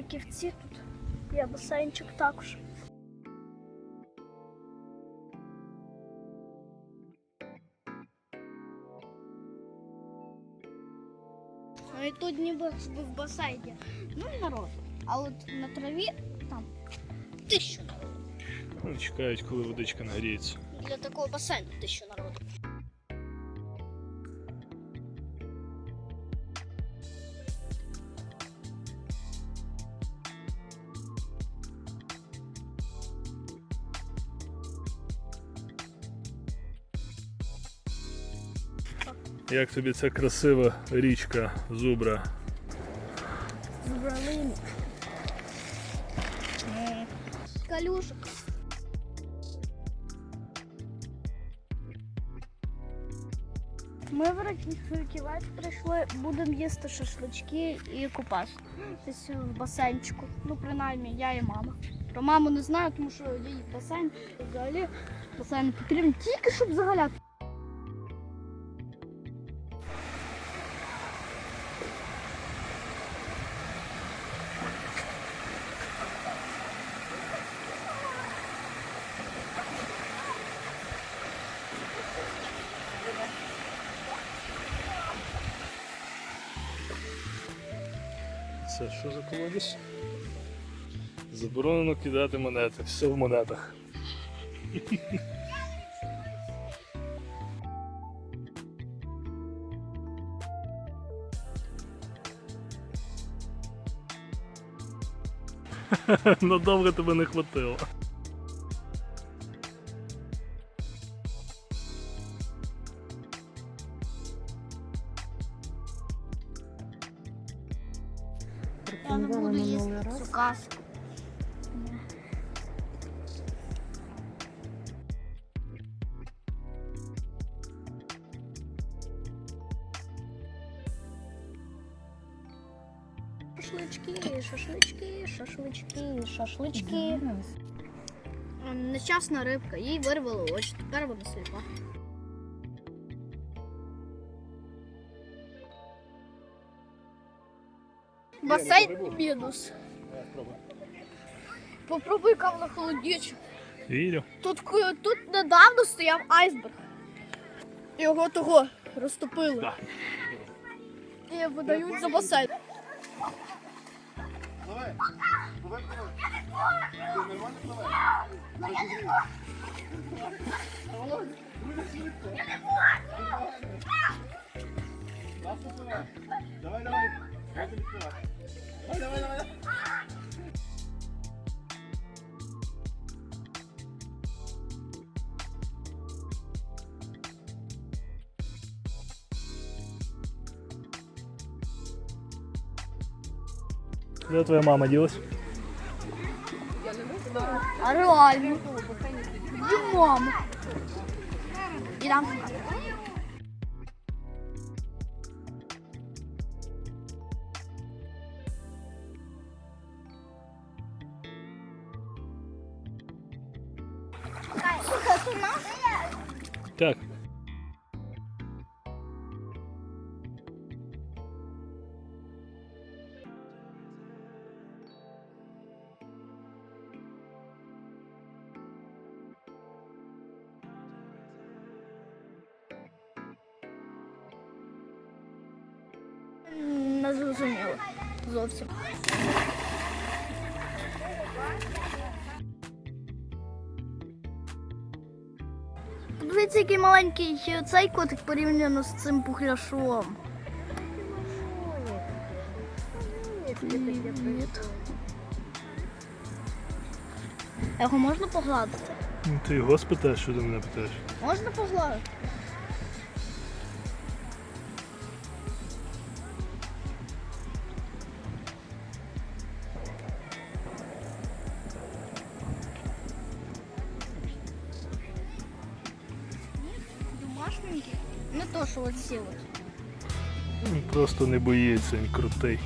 в раківці тут є басейнчик також. Ну і тут ніби в басейні. Ну народ. А от на траві там тисячу народу. Ну, Чекають, коли водичка нагріється. Для такого басейну тисячу народу. Як тобі ця красива річка Зубра? Збрали. Калюшок. Ми в Раківець прийшли, будемо їсти шашлички і купатися. В басейнчику. Ну, принаймні, я і мама. Про маму не знаю, тому що їй басейн взагалі басейн потрібен тільки щоб загаляти. Це що за колодязь? Заборонено кидати монети, все в монетах. Надовго тебе не хватило. Я не буду їсти цю каску. Шашлички, шашлички, шашлички, шашлички. Нещасна рибка, їй вирвало очі, тепер вона сліпа. Басейн мінус. Попробуй кав на холодічу. Вірю. Тут, тут недавно стояв айсберг. Його того розтопили. Да. І видають за басейн. Давай, давай, давай. Нормально давай? Давай. Давай, давай. Я тобі відкриваю. Давай, давай, давай. Де твоя мама ділась? А реально. І мама. І там. Так. Не зрозуміло. Зовсім. Подивіться, який маленький цей котик порівняно з цим пухляшом. Привіт. Його можна погладити? Ну, Ти його спитаєш, що ти мене питаєш? Можна погладити? Домашненький? Не то, що оці от. Він просто не боїться, він крутий.